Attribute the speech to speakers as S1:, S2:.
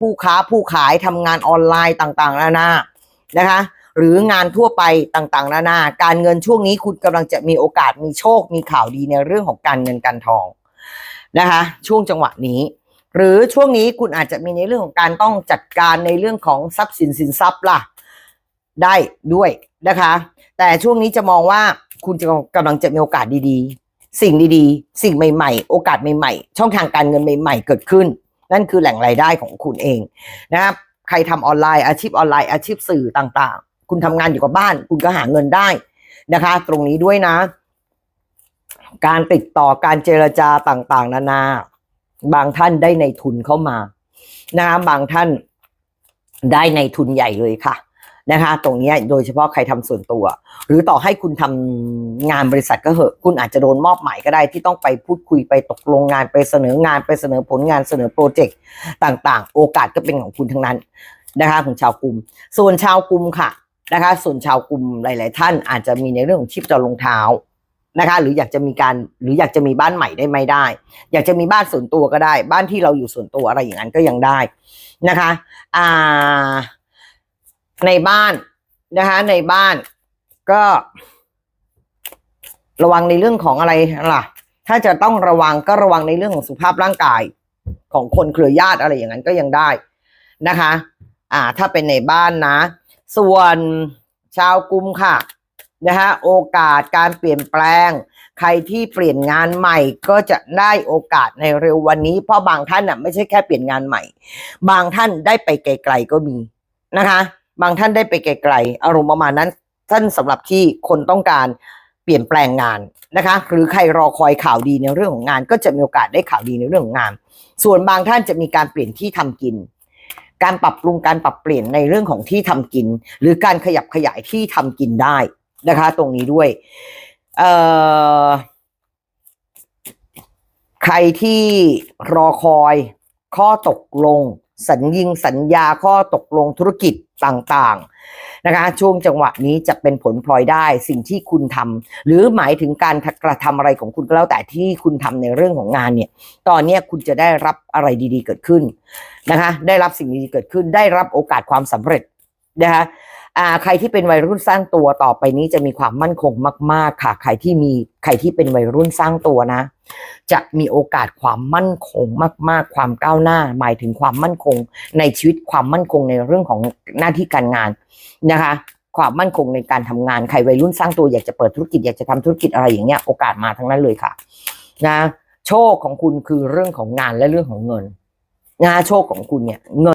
S1: ผู้ค้าผู้ขายทำงานออนไลน์ต่างๆนานานะคะ หรืองานทั่วไปต่างๆ นานา การเงินช่วงนี้คุณกำลังจะมีโอกาสมีโชคมีข่าวดีในเรื่องของการเงินการทองนะคะ ช่วงจังหวะนี้ หรือช่วงนี้คุณอาจจะมีในเรื่องของการต้องจัดการในเรื่องของทรัพย์สินสินทรัพย์ล่ะ ได้ด้วยนะคะ แต่ช่วงนี้จะมองว่าคุณจะกำลังจะมีโอกาสดีๆ สิ่งดีๆ สิ่งใหม่ ๆ โอกาสใหม่ ๆ ช่องทางการเงินใหม่ ๆ เกิดขึ้น นั่นคือแหล่งรายได้ของคุณเองนะครับใครทำออนไลน์อาชีพออนไลน์อาชีพสื่อต่างๆ คุณทำงานอยู่กับบ้าน คุณก็หาเงินได้นะคะ ตรงนี้ด้วยนะ การติดต่อการเจรจาต่างๆ นานา บางท่านได้ในทุนเข้ามานะคะบางท่านได้ในทุนใหญ่เลยค่ะ นะคะ ตรงนี้โดยเฉพาะใครทำส่วนตัว หรือต่อให้คุณทำงานบริษัทก็เหอะ คุณอาจจะโดนมอบหมายก็ได้ที่ต้องไปพูดคุยไปตกลงงานไปเสนองานไปเสนอผลงานเสนอโปรเจกต์ต่างๆ โอกาสก็เป็นของคุณทั้งนั้นนะคะของชาวกลุ่ม ส่วนชาวกลุ่มค่ะนะคะ ส่วนชาวกลุ่มหลาย ๆ ท่านอาจจะมีในเรื่องของชิปจอรองเท้านะคะ หรืออยากจะมีการหรืออยากจะมีบ้านใหม่ได้ไหมได้ อยากจะมีบ้านส่วนตัวก็ได้ บ้านที่เราอยู่ส่วนตัวอะไรอย่างนั้นก็ยังได้นะคะ อ่า ในบ้านนะคะในบ้านก็ ระวังในเรื่องของอะไรล่ะ ถ้าจะต้องระวังก็ระวังในเรื่องของสุขภาพร่างกาย ของคนเครือญาติอะไรอย่างนั้นก็ยังได้นะคะ อ่า ถ้าเป็นในบ้านนะ ส่วนชาวกุมค่ะนะคะโอกาสการเปลี่ยนแปลง ใครที่เปลี่ยนงานใหม่ก็จะได้โอกาสในเร็ววันนี้ เพราะบางท่านน่ะไม่ใช่แค่เปลี่ยนงานใหม่ บางท่านได้ไปไกล ๆก็มีนะคะ บางท่านได้ไปไกลๆอารมณ์ประมาณนั้นท่านสำหรับที่คนต้องการเปลี่ยนแปลงงานนะคะ หรือใครรอคอยข่าวดีในเรื่องของงาน ก็จะมีโอกาสได้ข่าวดีในเรื่องของงาน ส่วนบางท่านจะมีการเปลี่ยนที่ทำกิน การปรับปรุงการปรับเปลี่ยนในเรื่องของที่ทำกิน หรือการขยับขยายที่ทำกินได้นะคะ ตรงนี้ด้วยเอ่อใครที่รอคอยข้อตกลง สัญญิงสัญญาข้อตกลงธุรกิจต่างๆนะคะช่วงจังหวะนี้จะเป็นผลพลอยได้สิ่งที่คุณทำหรือหมายถึงการกระทำอะไรของคุณก็แล้วแต่ที่คุณทำในเรื่องของงานเนี่ย ตอนนี้คุณจะได้รับอะไรดีๆเกิดขึ้นนะคะ ได้รับสิ่งดีๆเกิดขึ้น ได้รับโอกาสความสำเร็จนะคะ อ่าใครที่เป็นวัยรุ่นสร้างตัวต่อไปนี้จะมีความมั่นคงมาก ๆ ค่ะ ใครที่มีใครที่เป็นวัยรุ่นสร้างตัวนะ จะมีโอกาสความมั่นคงมาก ๆ ความก้าวหน้า หมายถึงความมั่นคงในชีวิตความมั่นคงในเรื่องของหน้าที่การงานนะคะ ความมั่นคงในการทำงานใครวัยรุ่นสร้างตัวอยากจะเปิดธุรกิจอยากจะทำธุรกิจอะไรอย่างเงี้ยโอกาสมาทั้งนั้นเลยค่ะ นะโชคของคุณคือเรื่องของงานและเรื่องของเงินนะโชคของคุณเนี่ยเงิน